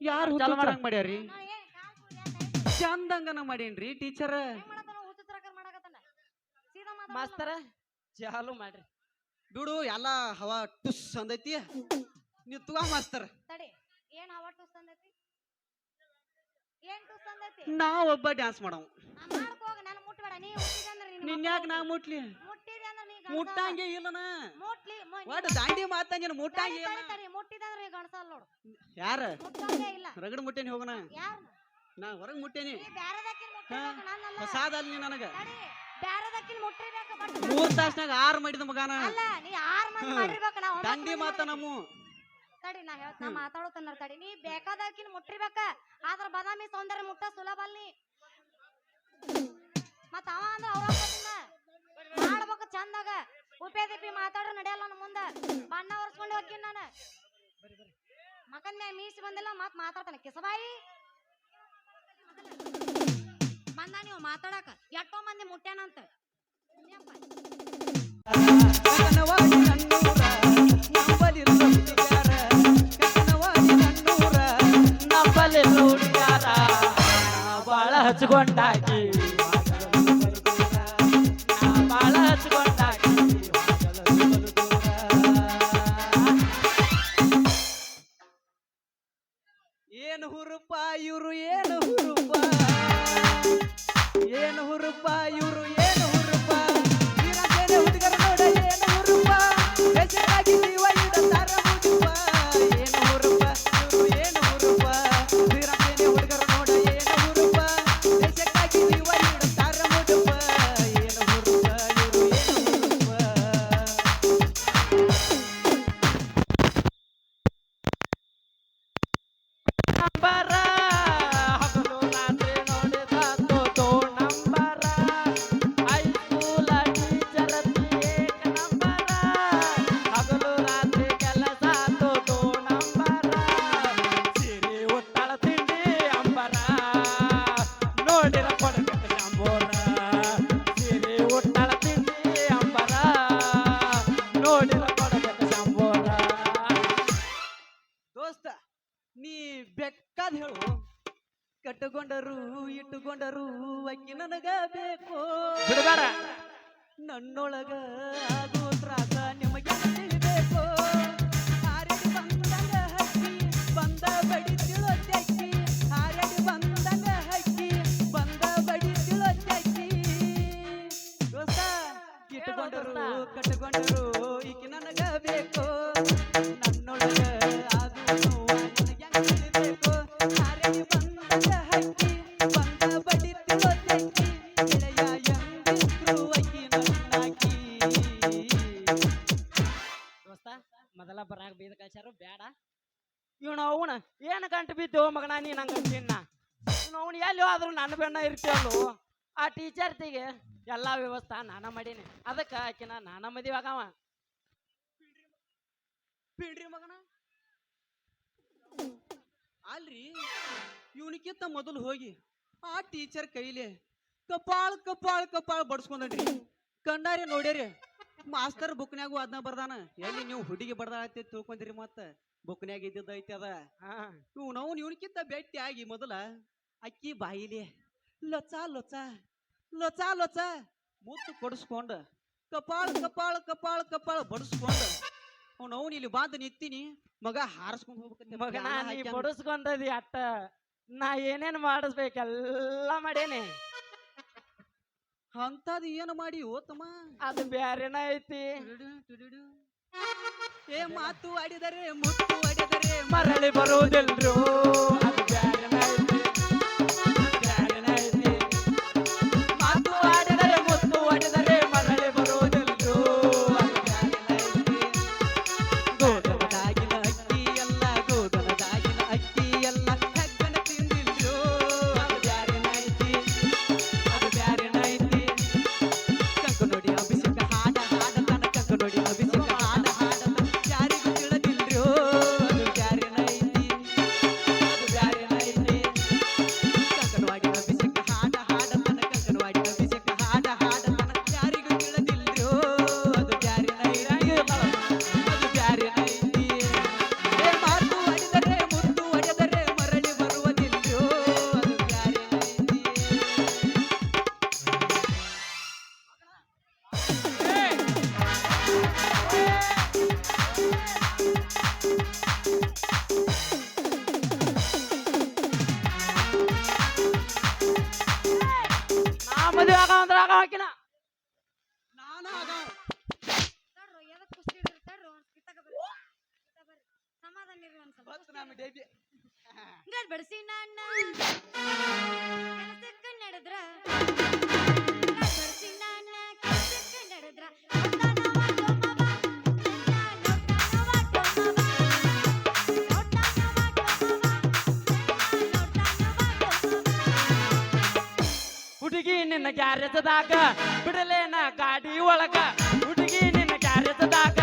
ಯಾರು ಚಾಲು ಮಾಡಂಗ ಮಾಡ್ಯಾರಿ. ಚಂದಂಗನ ಮಾಡೇನ್ರಿ ಟೀಚರ್. ಮಾಸ್ತರ ಚಾಲು ಮಾಡ್ರಿ. ಬಿಡು ಎಲ್ಲ ಹವಾ ಟುಸ್ ಅಂದೈತಿ. ನೀವು ತಗೋ ಮಾಸ್ತರ್ ತಡಿ ಏನ್ ಹವಾ ಟುಸ್ ಅಂದೈತಿ ಅಂದೈತಿ ನಾ ಒಬ್ಬ ಡ್ಯಾನ್ಸ್ ಮಾಡವ್. ಮಾಡ್ಕೋಗ ನಾನು ಮುಟ್ಬೇಡ. ನೀ ಅಂದ್ರೆ ನಿನ್ ಯಾಕೆ ನಾ ಮುಟ್ಲಿ? ಮುಟ್ಟಿದೆ ಅಂದ್ರೆ ನೀ ಗಂಡ್ಸ. ಮುಟ್ಟಂಗೆ ಇಲ್ಲನ? ಮುಟ್ಲಿ ಮು- ನೀ ಒಟ್ಟು ದಾಂಡಿ ಮಾತಂಗಿನ ತಡಿ, ಮುಟ್ಟಂಗೆ ಇಲ್ಲ ತಡಿ, ತಡಿ, ಮುಟ್ಟಿದೆ ಅಂದ್ರೆ ನೋಡು. ಯಾರ? ಮುಟ್ಟಂಗೆ ಇಲ್ಲ. ರಗಡ್ ಮುಟ್ಟೇನಿ ಹೋಗಣ. ಯಾರು? ನಾ ಹೊರಗ್ ಮುಟ್ಟೇನಿ. ನೀ ಬ್ಯಾರದಕ್ಕಿನ್ ಅಲ್ಲಿ ನೀ ನನಗ. ತಡಿ ಬ್ಯಾರದಕ್ಕಿನ್ ಮುಟ್ಟಿರ್ಬೇಕು ಬಟ್ ಮೂರ್ ತಾಸ್ನಾಗ ಆರ್ ಮಾಡಿದ ಮಗಾನ. ಅಲ್ಲ ನೀ ಆರ್ ಮಂದಿ ಮಾಡಿರ್ಬೇಕು ನಾವು ದಂಡಿ ಮಾತ ನಮ್ಮ. ತಡಿ ನಾ ಹೇಳ್ತ ನಾ ಮಾತಾಡೋತನ ತಡಿ. ನೀ ಬೇಕಾದಕ್ಕಿನ್ ಮುಟ್ಟಿರ್ಬೇಕ. ಆದ್ರ ಬಾದಾಮಿ ಸೌಂದರ್ಯ ಮುಟ್ಟ ಸುಲಭ ಅಲ್ಲಿ ಮತ್ತ ಅವ ಅಂದ್ರ ಅವ್ರ ಮಾಡ್ಬೇಕು ಚಂದಾಗ. ಉಪೇ ದಿಪ್ಪಿ ಮಾತಾಡ್ರ ನಡೆಯಲ್ಲ ನಮ್ಮ ಮುಂದ. ಬಣ್ಣ ಒರ್ಸ್ಕೊಂಡು ಹೋಗ್ತೀನಿ ನಾನು. ಮಗನ್ ಮ್ಯಾಗ ಮೀಸಿ ಬಂದಿಲ್ಲ ಮತ್ ಮಾತಾಡ್ತಾನೆ. ಕಿಸಬಾಯಿ ಬಂದ ನೀವು ಮಾತಾಡಕ. ಎಷ್ಟೋ ಮಂದಿ ಮುಟ್ಟ್ಯಾನಂತ ನಂಬಲಿಲ್ಲ ನಂಬಲ್ಲಿ ಹುಡುಗ್ಯಾರ ಬಾಳ ಹಚ್ಕೊಂಡಾಕಿ ನಾನ ಮಾಡೀನಿ. ಅದಕ್ಕ ಆಕಿನ ನಾನ ಮದುವೆ ಆಗವ ಬಿಡ್ರಿ ಮಗನ? ಅಲ್ರಿ ಇವನಿಕ್ಕಿಂತ ಮೊದಲು ಹೋಗಿ ಆ ಟೀಚರ್ ಕೈಲಿ ಕಪಾಳ್ ಕಪಾಳ್ ಕಪಾಳ್ ಬಡ್ಸ್ಕೊಂಡ್ರಿ ಕಂಡಾರಿ ನೋಡ್ಯಾರಿ ಮಾಸ್ತರ್ ಬುಕ್ನ್ಯಾಗು ಅದನ್ನ ಬರ್ದಾನ. ಎಲ್ಲಿ ನೀವು ಹುಡುಗಿ ಬರ್ದಾಳತಿ ತಿಳ್ಕೊಂದಿರಿ ಮತ್ತ? ಬುಕ್ನ್ಯಾಗ ಇದ್ದಿದ್ದ ಐತಿ ಅದ. ಇವ್ ನಾವು ಇವನಿಕ್ಕಿಂತ ಭೇಟಿ ಆಗಿ ಮೊದಲ ಅಕ್ಕಿ ಬಾಯಿಲಿ ಲೊಚಾ ಲೊಚಾ ಲೊಚಾ ಲೊಚ ಮುತ್ತು ಕೊಡಿಸ್ಕೊಂಡ. ಕಪಾಳ ಕಪಾಳ ಕಪಾಳ ಕಪಾಳ ಬಡಿಸ್ಕೊಂಡ. ಅವ್ನು ಇಲ್ಲಿ ಬಾಂಧ ನಿಂತೀನಿ ಮಗ ಹಾರಿಸ್ಕೊಂಡ್ ಹೋಗ್ಬೇಕಂತ. ಮಗ ನೀ. ಬಡಿಸ್ಕೊಂಡದಿ ಅಟ್ಟ. ನಾ ಏನೇನು ಮಾಡಿಸ್ಬೇಕೆಲ್ಲ ಮಾಡೇನಿ. ಅಂತದ್ ಏನು ಮಾಡಿ ಓತಮ್ಮ ಅದು ಬ್ಯಾರೇನ ಐತಿ. ಏ ಮಾತು ಆಡಿದರೆ ಮುತ್ತು ಆಡಿದರೆ ಮರಳಿ ಬರುವುದಿಲ್ರು ಗಡ್ಬಡಿಸಿ ನನ್ನ ಕೆಲಸಕ್ಕೆ ಕೆಲಸಕ್ಕೆ ಹುಡುಗಿ ನಿನ್ನ ಗ್ಯಾರೇಜದಾಗ ಬಿಡಲೇನ ಗಾಡಿ ಒಳಗ. ಹುಡುಗಿ ನಿನ್ನ ಗ್ಯಾರೇಜದಾಗ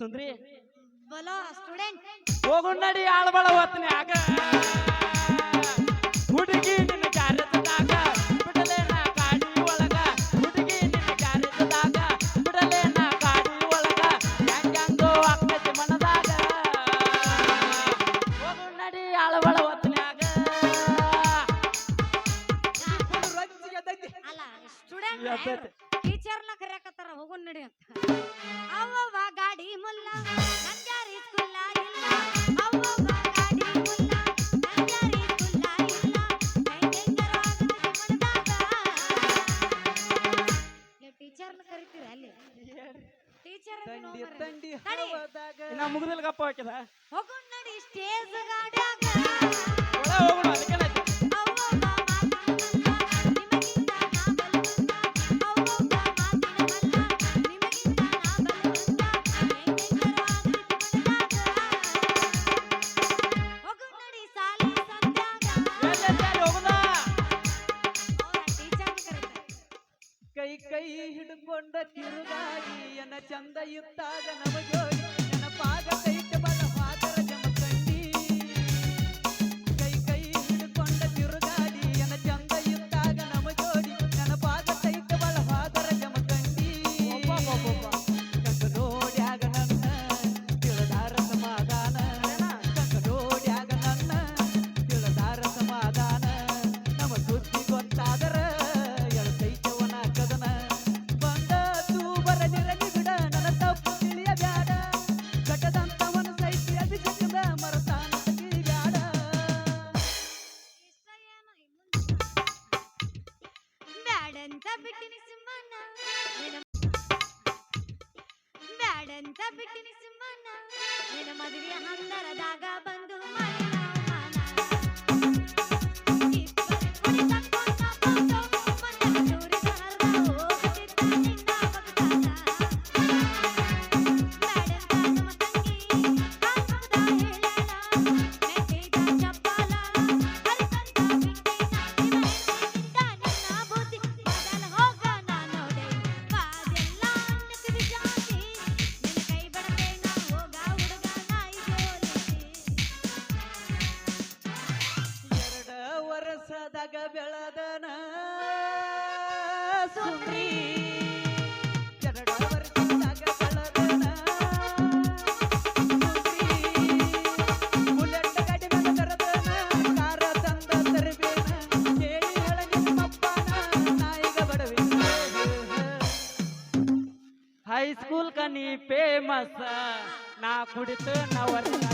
ತಿಳಿಸ್ತಂದ್ರಿ ಬಲ ಸ್ಟೂಡೆಂಟ್ ಹೋಗುಂಡಿ ಆಳ್ಬಳ ಓದ್ತೀನಿ ಟೀಚರ್ ತಂಡಿ ತಂಡಿ ಹವಾದಾಗ. ನಾ ಮುಗದಲ್ಗಪ್ಪ ಹಾಕಿದ? ಹೋಗೋಣ ನಡಿ ಸ್ಟೇಜ್ ಗಾಡ್ಯಾಗ. ಒಳ ಹೋಗೋಣ ಅದಕ್ಕೆ ಗ್ಲಾಸ ನಾ ಕುಡಿತು ನವರ್ಸ.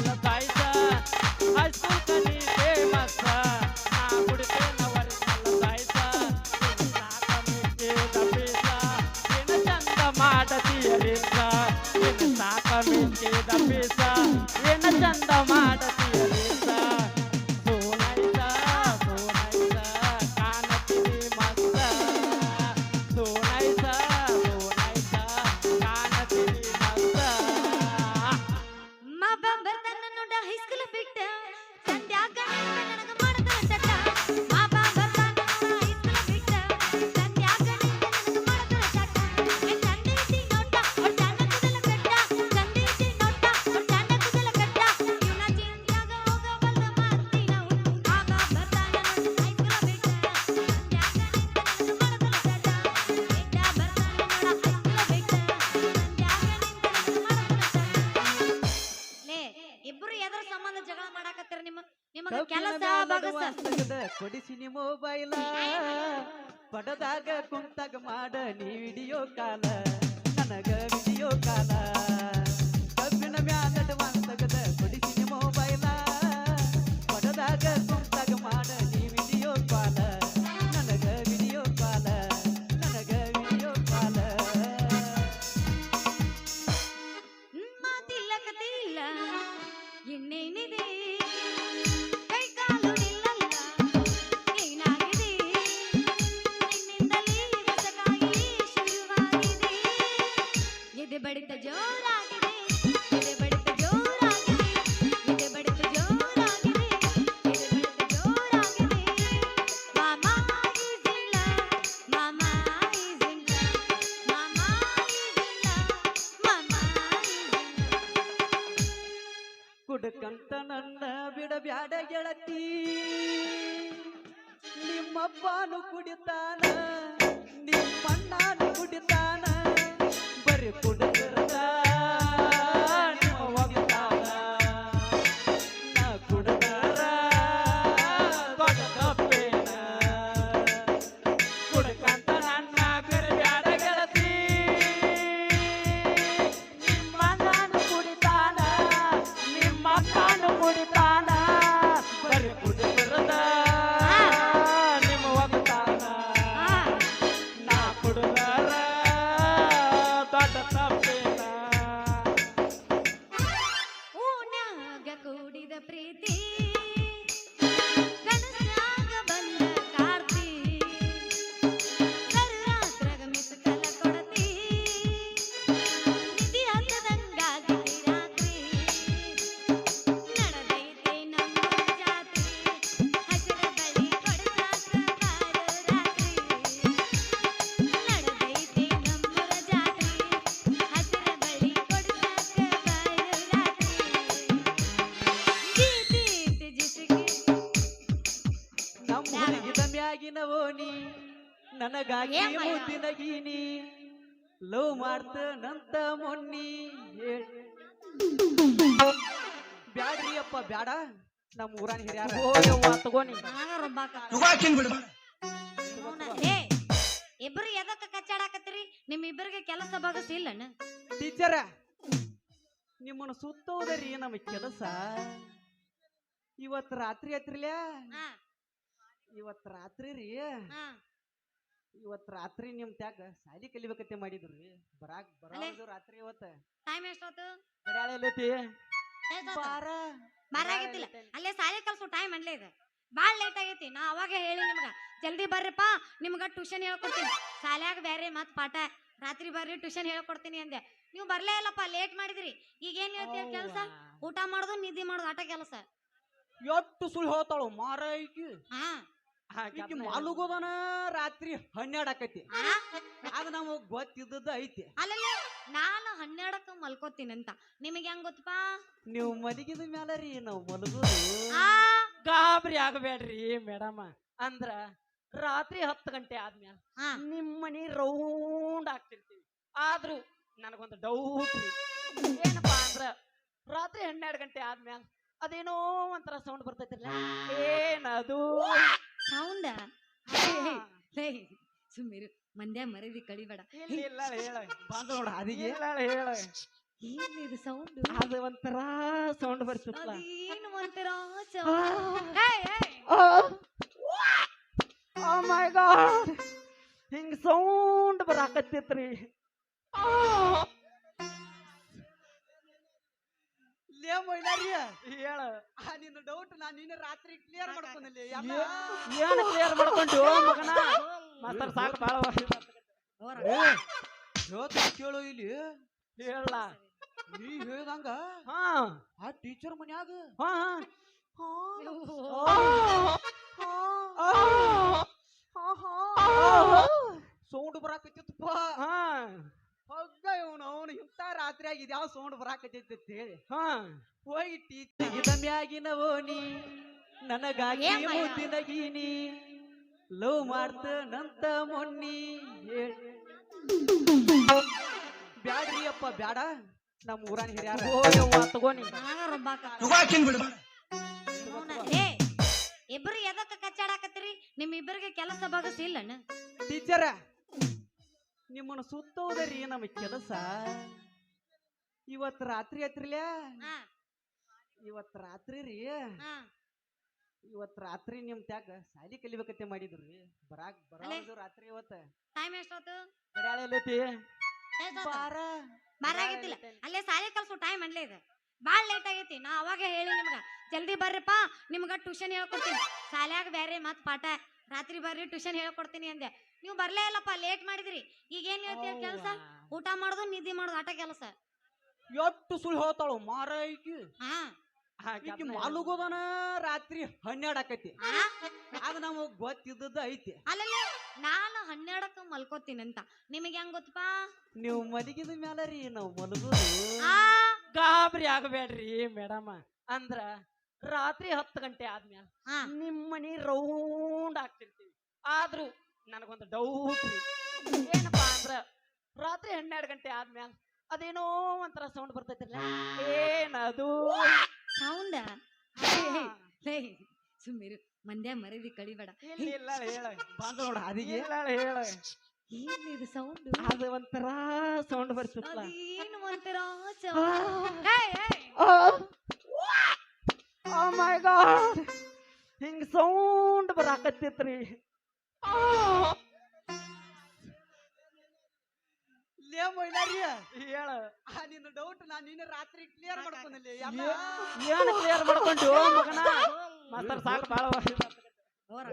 ಕೊಡಿಸಿನಿ ಮೊಬೈಲ. ಪಡದಾಗ ಕುಂತಾಗ ಮಾಡ ನೀ ವಿಡಿಯೋ ಕಾಲ. ನನಗ ವಿಡಿಯೋ ಕಾಲ. ಕಬ್ಬಿನ ಮ್ಯಾಲ ತೆಗದ ಬಿಡಬ್ಯಾಡ ಗೆಳತಿ. ನಿಮ್ಮಪ್ಪನು ಕುಡಿತಾನ ನಿಮ್ಮಣ್ಣನು ಕುಡಿತಾನ ಬರೀ ಕುಡಿದಿರದ ನನಗಾಗಿ? ಮುದ್ದಿನ ಗೀನಿ ಲವ್ ಮಾಡ್ತನಂತ ಮೊನ್ನಿ ಬ್ಯಾಡ್ರಿ ಅಪ್ಪ ಬ್ಯಾಡ. ನಮ್ಮ ಊರಾನ ಹಿರಿಯಾರ. ತಗೋನಿ. ಇಬ್ರು ಎದಕ್ಕ ಕಚ್ಚಾಡಕತ್ತೀರಿ? ನಿಮ್ ಇಬ್ಬರಿಗೆ ಕೆಲಸ ಬಗಸ್ ಇಲ್ಲನ ಟೀಚರ ನಿಮ್ಮನ್ನ ಸುತ್ತೋದರಿ ನಮ್ಮ ಕೆಲಸ. ಇವತ್ ರಾತ್ರಿ ಐತ್ರಿಲ್ಯಾ? ಹಾ. ಇವತ್ ರಾತ್ರಿ ರೀ. ಹಾ ಇವತ್ ರಾತ್ರಿ ನಿಮ್ ತ್ಯಾಗ ಸಾಲಿ ಕಲಿಬೇಕತ್ತೆ ಮಾಡಿದ್ರಿ. ಬರಾಕ್ ಬರೋದು ರಾತ್ರಿ ಇವತ್ತು. ಟೈಮ್ ಎಷ್ಟೊತ್ತು? ಗಡ್ಯಾಳ ಎಲ್ಲೈತಿ? ಬಾರ. ಅಲ್ಲೇ ಸಾಲಿ ಕಲ್ಸು ಟೈಮ್ ಅಲ್ಲೇ ಇದೆ. ಭಾಳ ಲೇಟ್ ಆಗೈತಿ. ನಾ ಅವಾಗ ಹೇಳಿ ನಿಮ್ಗ ಜಲ್ದಿ ಬರ್ರಿಪ್ಪ ನಿಮ್ಗ ಟ್ಯೂಷನ್ ಹೇಳ್ಕೊಡ್ತೀನಿ. ಸಾಲ್ಯಾಗ ಬೇರೆ ಮತ್ ಪಾಠ. ರಾತ್ರಿ ಬರ್ರಿ ಟ್ಯೂಷನ್ ಹೇಳ್ಕೊಡ್ತೀನಿ ಅಂದೆ. ನೀವು ಬರ್ಲೇ ಇಲ್ಲಪ್ಪ ಲೇಟ್ ಮಾಡಿದ್ರಿ. ಈಗ ಏನ್ ಹೇಳ್ತೀಯ ಕೆಲಸ? ಊಟ ಮಾಡೋದು ನಿದ್ದೆ ಮಾಡೋದು ಆಟ ಕೆಲಸ. ಎಷ್ಟು ಸುಳ್ಳು ಹೇಳ್ತಾಳು ಮಾರೈಕಿ ಹಾ. ಈಕಿ ಮಲಗೋದನ ರಾತ್ರಿ ಹನ್ನೆರಡು ಆಕೈತಿ. ಆ? ಅದು ನಮಗ್ ಗೊತ್ತಿದ್ದದ ಐತಿ. ಅಲ್ಲ ನಾನು ಹನ್ನೆರಡಕ್ಕ ಮಲ್ಕೋತೀನಿ ಅಂತ ನಿಮಗೆ ಹೆಂಗ್ ಗೊತ್ತಪ್ಪ ನೀವು ಮಲಗಿದ ಮ್ಯಾಲ ರೀ ನಾವು ಮಲಗೋದು. ಆ? ಗಾಬರಿ ಆಗಬೇಡ್ರಿ ಮೇಡಮ್. ಅಂದ್ರ ರಾತ್ರಿ ಹತ್ತು ಗಂಟೆ ಆದ್ಮ್ಯಾಲ ಹಾ. ನಿಮ್ಮ ಮನಿ ರೌಂಡ್ ಆಗ್ತಿರ್ತೀವಿ. ಆದ್ರೂ ನನಗೊಂದು ಡೌಟ್ ರೀ. ಏನಪ್ಪಾ ಅಂದ್ರ ರಾತ್ರಿ ಹನ್ನೆರಡು ಗಂಟೆ ಆದ್ಮ್ಯಾಲ ಅದೇನೋ ಒಂಥರ ಸೌಂಡ್ ಬರ್ತೈತಿಲ್ಲ ಏನದು? ಸೌಂಡ ಲೇ ಸುಮ್ಮಿರು ಮಂದ್ಯ ಮರದಿ ಕಳಿಬೇಡ. ಇಲ್ಲ ಇಲ್ಲ ಹೇಳ. ಬಂದ ನೋಡ ಅದಿಗೆ ಇಲ್ಲ ಹೇಳ. ಏನಿದು ಸೌಂಡ್ ಅದು ಒಂಥರ ಸೌಂಡ್ ಬರ್ತೈತಲ್ಲ ಅದೇನು ಒಂಥರ sound. ಏಯ್, ಏಯ್. ಓ ಮೈ ಗಾಡ್ ಹಿಂಗ್ ಸೌಂಡ್ ಬರಾಕತ್ತೈತ್ರಿ. ಲೇ ಮೈಲಾರಿ. ಹೇಳ. ಆ ನಿನ್ನ ಡೌಟ್ ನಾನು ನಿನ್ನ ರಾತ್ರಿ ಕ್ಲಿಯರ್ ಮಾಡ್ಕೊಂಡಲ್ಲಿ ಏನ್ ಕ್ಲಿಯರ್ ಮಾಡ್ಕೊಂಡು ಮಗನ? ಮಾಸ್ತರ್ ಸಾಕು ಬಾಳ. ಹೇಳ್ತ ಕೇಳು ಇಲ್ಲಿ. ಹೇಳ. ನೀ ಹೇಳ್ದಂಗ? ಹಾ. ಆ ಟೀಚರ್ ಮನ್ಯಾಗ? ಹಾ. ಸೌಂಡ್ ಬರಾಕತ್ತಿತ್ತಪ್ಪ. ಹಾ. ಹಗ್ಗ ಇವನು ಅವನು ಇಂಥ ರಾತ್ರಿ ಆಗಿದೆ ಯಾವ ಸೌಂಡ್ ಬರಾಕತ್ತೈತಿ ಅಂತ ಹೇಳಿ. ಹಾ. ಹೋಗಿ ಟೀಚರ್. ಮ್ಯಾಗಿನ ಓಣಿ ನನಗಾಗಿ ಮುದ್ದಿನ ಗೀನಿ ಲವ್ ಮಾಡ್ತನಂತ ಮೊನ್ನಿ ಹೇಳ್- ಬ್ಯಾಡ್ರಿ ಅಪ್ಪ ಬ್ಯಾಡ. ನಮ್ಮ ಊರಾನ ಹಿರಿಯಾರ. ತಗೋನಿ ಅವ್ನ- ಇಬ್ರು ಎದಕ್ಕ ಕಚ್ಚಾಡಕತ್ತೀರಿ? ನಿಮ್ ಇಬ್ಬರಿಗೆ ಕೆಲಸ ಬಗಸ್ ಇಲ್ಲನ ಟೀಚರ ನಿಮ್ಮನ್ನು ಸುತ್ತೋದರಿ ನಮ್ಮ ಕೆಲಸ. ಇವತ್ ರಾತ್ರಿ ಐತ್ರಿಲ್ಯಾ ಇವತ್ ರಾತ್ರಿ ರೀ? ಹಾ. ಇವತ್ ರಾತ್ರಿ ನಿಮ್ ತ್ಯಾಗ ಸಾಲಿ ಕಲಿಬೇಕತ್ತೆ ಮಾಡಿದ್ರಿ. ಬರಾಕ್ ಬರೋದು ರಾತ್ರಿ ಇವತ್ತ. ಟೈಮ್ ಎಷ್ಟೊತ್ತು? ಗಡ್ಯಾಳ ಎಲ್ಲೈತಿ? ಬಾರ. ಅಲ್ಲೇ ಸಾಲಿ ಕಲ್ಸು ಟೈಮ್ ಅನ್ಲೇ ಇದೆ. ಭಾಳ ಲೇಟ್ ಆಗೈತಿ. ನಾ ಅವಾಗ ಹೇಳಿ ನಿಮ್ಗ ಜಲ್ದಿ ಬರ್ರಿಪ್ಪ ನಿಮ್ಗ ಟ್ಯೂಷನ್ ಹೇಳ್ಕೊಡ್ತೀನಿ. ಸಾಲ್ಯಾಗ ಬೇರೆ ಮತ್ ಪಾಠ. ರಾತ್ರಿ ಬರ್ರಿ ಟ್ಯೂಷನ್ ಹೇಳ್ಕೊಡ್ತೀನಿ ಅಂದೆ. ನೀವು ಬರ್ಲೇ ಇಲ್ಲಪ್ಪ ಲೇಟ್ ಮಾಡಿದ್ರಿ. ಈಗ ಏನ್ ಹೇಳ್ತೀರಿ ಕೆಲಸ. ಊಟ ಮಾಡೋದು ನಿದ್ದೆ ಮಾಡೋದು ಆಟ ಕೆಲಸ. ಎಷ್ಟು ಸುಳ್ಳು ಹೇಳ್ತಾಳು ಮಾರಾಯ್ಕಿ. ಹಾ. ಈಕಿ ಮಲಗೋದನ ರಾತ್ರಿ ಹನ್ನೆರಡು ಆಕೈತಿ. ಹಾ ಅದು ನಮಗ್ ಗೊತ್ತಿದ್ದದ ಐತಿ. ಅಲ್ಲ ನಾನು ಹನ್ನೆರಡಕ್ಕ ಮಲ್ಕೋತೀನಿ ಅಂತ. ನಿಮಗೆ ಹೆಂಗ್ ಗೊತ್ತಪ್ಪ ನೀವು ಮಲಗಿದ ಮ್ಯಾಲ ರೀ ನಾವು ಮಲಗೋದು. ಗಾಬರಿ ಆಗಬೇಡ್ರಿ ಮೇಡಮ್. ಅಂದ್ರ ರಾತ್ರಿ ಹತ್ತು ಗಂಟೆ ಆದ್ಮೇಲೆ ಹಾ. ನಿಮ್ಮ ಮನಿ ರೌಂಡ್ ಆಗ್ತಿರ್ತೀವಿ. ಆದ್ರೂ ನನಗೊಂದು ಡೌಟ್ ರೀ. ಏನಪ್ಪಾ ಅಂದ್ರ ರಾತ್ರಿ ಹನ್ನೆರಡು ಗಂಟೆ ಆದ್ಮೇಲೆ ಅದೇನೋ ಒಂಥರ ಸೌಂಡ್ ಬರ್ತೈತಿಲ್ಲ ಏನದು? ಸೌಂಡ್ ಲೇ ಸುಮ್ಮಿರು ಮಂದ್ಯ ಮರಿದಿ ಕಳಿಬೇಡ. ಇಲ್ಲ ಹೇಳ ಬಂದ ನೋಡ ಅದಿಗೆ ಇಲ್ಲ ಹೇಳ ಏನ್ ಇದು ಸೌಂಡ್ ಅದು ಒಂಥರ ಸೌಂಡ್ ಬರ್ತೈತಲ್ಲ ಏನು ಒಂಥರ ಸೌಂಡ್ ಏಯ್, ಏಯ್. ಓ ಮೈ ಗಾಡ್ ಹಿಂಗ್ ಸೌಂಡ್ ಬರಾಕತ್ತಿತ್ರಿ. ಲೇ ಮೈಲಾರಿ. ಹೇಳ. ಆ ನಿನ್ನ ಡೌಟ್ ನಾನು ನಿನ್ನ ರಾತ್ರಿ ಕ್ಲಿಯರ್ ಮಾಡ್ಕೊಂಡಲ್ಲಿ ಏನ್ ಕ್ಲಿಯರ್ ಮಾಡ್ಕೊಂಡು ಮಗನ? ಮಾಸ್ತರ್ ಸಾಕು ಬಾಳ ಹೋರ.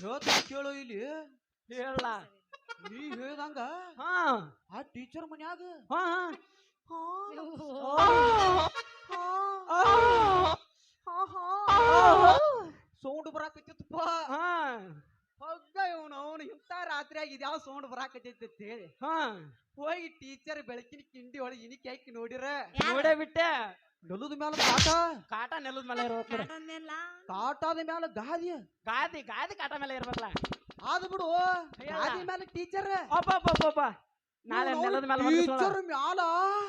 ಹೇಳ್ತ ಕೇಳು ಇಲ್ಲಿ. ಹೇಳ. ನೀ ಹೇಳ್ದಂಗ? ಹಾ. ಆ ಟೀಚರ್ ಮನ್ಯಾಗ? ಹಾ. ಸೌಂಡ್ ಬರಾಕತ್ತಿತ್ತಪ್ಪ. ಹಾ. ಹಗ್ಗ ಇವನು ಅವನು ಇಂಥ ರಾತ್ರಿ ಇದ್ಯಾವ ಸೌಂಡ್ ಬರಾಕತ್ತೈತಿ ಅಂತ ಹೇಳಿ. ಹಾ. ಹೋಗಿ ಟೀಚರ್ ಬೆಳಕಿನ ಕಿಂಡಿ ಒಳಗೆ ಇನಿಕೆ ಹಾಕಿ ನೋಡಿರ. ನೋಡ ಬಿಟ್ಟೆ? ನೆಲದ ಮ್ಯಾಲ ಕಾಟ? ಕಾಟ ನೆಲದ ಮೇಲೆ ಇರ್ಬೇಕು ಕಾಟದ ಮ್ಯಾಲ ಗಾದಿ. ಗಾದಿ ಗಾದಿ ಕಾಟ ಮೇಲೆ ಇರ್ಬೇಕಲ್ಲ. ಆದ್ ಬಿಡು ಗಾದಿ ಮ್ಯಾಲ ಟೀಚರ್ ಅಪ್ಪ ಒಬ್ಬ ಒಬ್ಬ, ಒಬ್ಬ ನಾಳೆ ನೆಲದ ಮ್ಯಾಲ ಟೀಚರ್ ಮ್ಯಾಲ?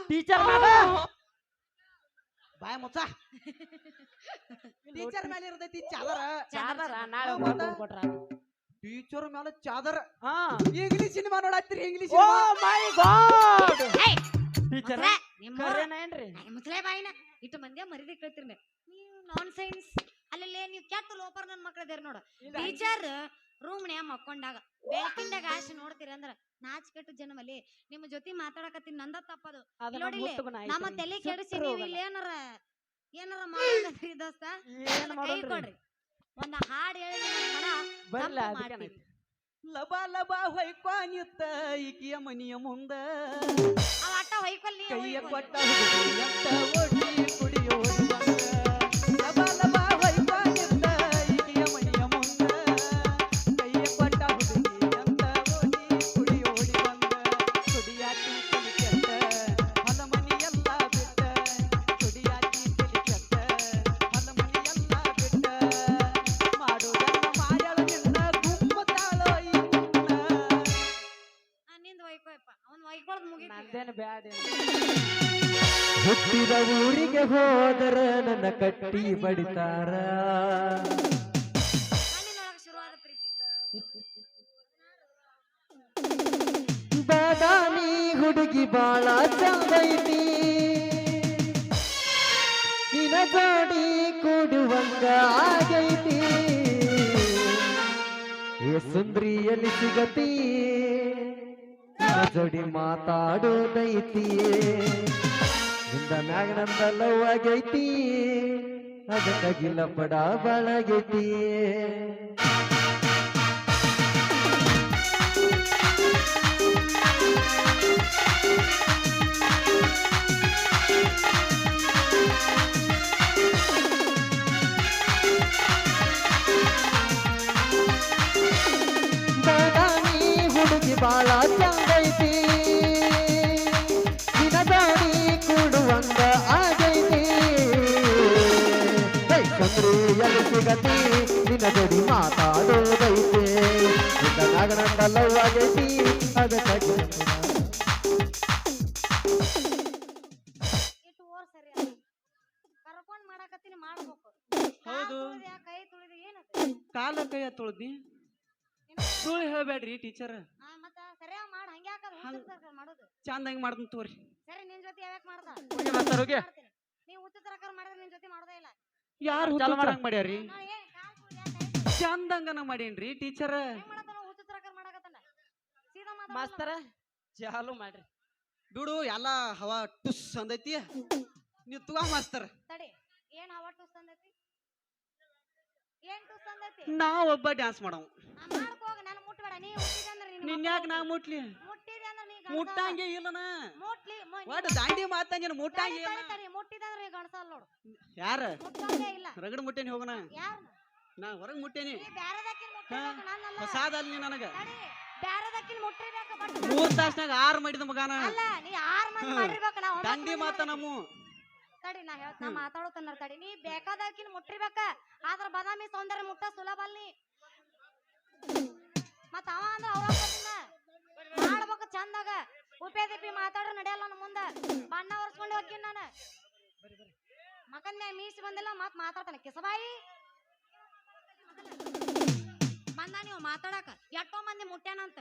ಟೀಚರ್ ಮ್ಯಾಲ? ಬಾಯ ಮುಚ್ಚ. ಟೀಚರ್ ಮ್ಯಾಲ ಇರ್ತೈತಿ ಚಾದರ. ಚಾದರ ನಾಳೆ? ಕೊಟ್ರ ಟೀಚರ್ ಮೇಲೆ ಚಾದರ. ಹಾ. ಇಂಗ್ಲಿಷ್ ಸಿನಿಮಾ ನೋಡತ್ತೀರಿ English oh my god teacher ಕರೆನ ಏನ್ರಿ? ಮುಸ್ಲೆ ಬಾಯಿನ ಇಟ್ಟು ಮಂದಿ ಮರಿದಿ ಕೇಳ್ತಿರ್ನೆ ನೀವು. ನಾನ್ ಸೈನ್ಸ್ ಅಲ್ಲಲ್ಲೇ ನೀವು ಕೆಟ್ಟ ಲೋಪರ್ ನನ್ ಮಕ್ಕಳದೇರ್ ನೋಡು. ಟೀಚರ್ ರೂಮ್ನ್ಯಾಗ ಮಕ್ಕೊಂಡಾಗ ಬೆಳಕಿಂದಾಗ ಆಶೆ ನೋಡ್ತೀರಿ ಅಂದ್ರ ನಾಚ್ ಜನಮಲ್ಲಿ ಜನ್ಮಲ್ಲಿ ನಿಮ್ಮ ಜೊತೆ ಮಾತಾಡಕತ್ತೀನಿ ನಂದ ತಪ್ಪದು. ನೋಡಿ ನಮ್ಮ. ತಲೆ ಕೆಡಿಸಿ ನೀವು. ಇಲ್ಲಿ ಏನಾರ ಏನಾರ ಮಾಡೋದ್ರಿ ದೋಸ್ತ? ಕೈ ಕೊಡ್ರಿ. ಒಂದ್ ಹಾಡು ಹೇಳಿ. ಲಬ ಲಬ ಹೊಯ್ಕೊನಿತ್ತ ಈಕಿಯ ಮನಿಯ ಮುಂದ ಅವ ಅಟ್ಟ ಹೊಯ್ಕೊಲ್ ನೀ ಕೈಯ. ಕೊಟ್ಟ ಒಡ್ಡಿ ಹುಡುಗಿ ಬಾಳ ಚಂದೈತಿ ನಿನ ಜೋಡಿ ಕೂಡುವಂಗ ಆಗೈತಿ. ಏ ಸುಂದ್ರಿಯಲ್ಲಿ ಸಿಗತಿ ಜೋಡಿ ಮಾತಾಡೋದೈತಿ. ನಿಂದ ಮ್ಯಾಗ ನಂದ ಲವ್ ಆಗೈತಿ ಅದಕ್ಕಾಗಿಲ್ಲ ಬಡ ಬಳಗೈತಿ. ಎಲ್ಲಿ ಸಿಗತಿ ನಿನ್ನ ಜೋಡಿ ಮಾತಾಡೋದೈತಿ ನಿನ್ನ ನಾಗನಂದ ಲವ್ ಆಗೈತಿ ಅದಕ್ಕಾಗಿ ಇಟ್ಟು ಓರ್ ಸರಿ ಅಲ್ಲ. ಕರ್ಕೊಂಡ್ ಮಾಡಾಕತ್ತೀನಿ ಮಾಡ್ಬೇಕು. ಹೌದು. ಕಾಲ್ ತುಳ್ದ್ಯಾ, ಕೈ ತುಳಿದ ಏನದು? ಕಾಲ ಕೈ ತೊಳ್ದಿ. ಸುಳ್ಳು ಹೇಳ್ಬೇಡ್ರಿ ಟೀಚರ್. ಆ, ಮತ್ತ ಸರಿಯಾಗಿ ಮಾಡ್. ಹಂಗೆ ಹಾಕದ್ ಹುಚ್ಚ ಮಾಡೋದು? ಚಂದ ಹೆಂಗ್ ಮಾಡ್ತೀನಿ ತೋರಿ. ಸರಿ ನಿನ್ ಜೊತೆ ಯಾವ್ಯಾಕ ಮಾಡ್ದ ಹೋಗಿ ಮಾಸ್ತರ್ ಹೋಗಿ. ಮಾಡ್ತೀನಿ. ನೀವ್ ಹುಚ್ಚ ತರಕಾರ ಮಾಡಿದ್ರೆ ನಿನ್ ಜೊತೆ ಮಾಡೋದೇ ಇಲ್ಲ ಯಾರು ಚಾಲು ಮಾರಂಗ ಹುಚ್ಚರಂಗ್ ಮಾಡ್ಯಾರಿ ನಾ ಚಂದಂಗನ ಮಾಡೇನ್ರಿ ಟೀಚರ್. ಮಾಸ್ತರ ಚಾಲು ಮಾಡ್ರಿ. ಬಿಡು ಎಲ್ಲ ಹವಾ ಟುಸ್ ಅಂದೈತಿ. ನೀವು ತುಗ ಮಾಸ್ತರ್. ತಡಿ ಏನ್ ಹವಾ ಟೂಸ್ ಅಂದೈತಿ? ಏನ್ ಟೂಸ್ ಅಂದೈತಿ? ನಾವ್ ಒಬ್ಬ ಡ್ಯಾನ್ಸ್ ಮಾಡವ್ ಮುಟ್ಬೇಡ. ನೀ ಅಂದ್ರೆ ನೀನು ನಿನ್ ಯಾಕೆ ನಾ ಮುಟ್ಲಿ. ಮುಟ್ಟಿದೆ ಅಂದ್ರೆ ನೀ ಮುಟ್ಟಂಗೇ ಮುಟ್ಟಂಗೆ ಇಲ್ಲನ ಮುಟ್ಲಿ. ಮ- ನೀ ಒಟ್ಟು ದಾಂಡಿ ತಡಿ, ಮುಟ್ಟಂಗೆ ಇಲ್ಲ ತಡಿ, ತಡಿ, ಮುಟ್ಟಿದೆ ಅಂದ್ರೆ ನೀ ನೋಡು. ಯಾರ? ಮುಟ್ಟಂಗೇ ಇಲ್ಲ. ರಗಡ್ ಮುಟ್ಟೇನಿ ಹೋಗಣ ಯಾರು ನಾ ಹೊರಗ್ ಮುಟ್ಟೇನಿ. ನೀ ಬ್ಯಾರದಕ್ಕಿನ ಮುಟ್ಟಿರ್ಬೇಕು ನನ್ನಲ್ಲ ಹೊಸಾದ ಅಲ್ಲಿ ನೀ ನನಗ. ತಡಿ ಬ್ಯಾರದಕ್ಕಿನ ಮುಟ್ಟಿರ್ಬೇಕು ಬಟ್ ಮೂರ್ ತಾಸ್ನಾಗ ಆರ್ ಮಾಡಿದ ಮಗಾನ. ಅಲ್ಲ ನೀ ಆರ್ ಮಂದಿ ಮಾಡಿರ್ಬೇಕು ಒಂಬತ್ತು ದಂಡಿ ಮಂದಿ ಮಾತ. ನಮ್ಮ. ತಡಿ ನಾ ಹೇಳ್ತ ನಾ ಮಾತಾಡೋತನ್ನ ತಡಿ ನೀ ಬೇಕಾದಕ್ಕಿನ ಮುಟ್ಟಿರ್ಬೇಕ ಆದ್ರ ಬಾದಾಮಿ ಸೌಂದರ್ಯ ಮುಟ್ಟ ಸುಲಭ ಅಲ್ಲಿ ಮತ್ತ ಅವ ಅಂದ್ರ ಅವ್ರ ಮಾಡ್ಬೇಕ ಚಂದಾಗ. ಉಪೇ ದಿಪಿ ಮಾತಾಡ್ರ ನಡೆಯಲ್ಲ ನನ್ ಮುಂದ. ಬಣ್ಣ ಒರ್ಸ್ಕೊಂಡು ಹೋಗ್ತೀನಿ ನಾನು. ಮಕನ್ ಮ್ಯಾಗ ಮೀಸ್ ಬಂದಿಲ್ಲ ಮತ್ ಮಾತಾಡ್ತಾನೆ. ಕಿಸಬಾಯಿ. ಬಂದ ನೀವು ಮಾತಾಡಕ. ಎಷ್ಟೋ ಮಂದಿ ಮುಟ್ಟ್ಯಾನಂತ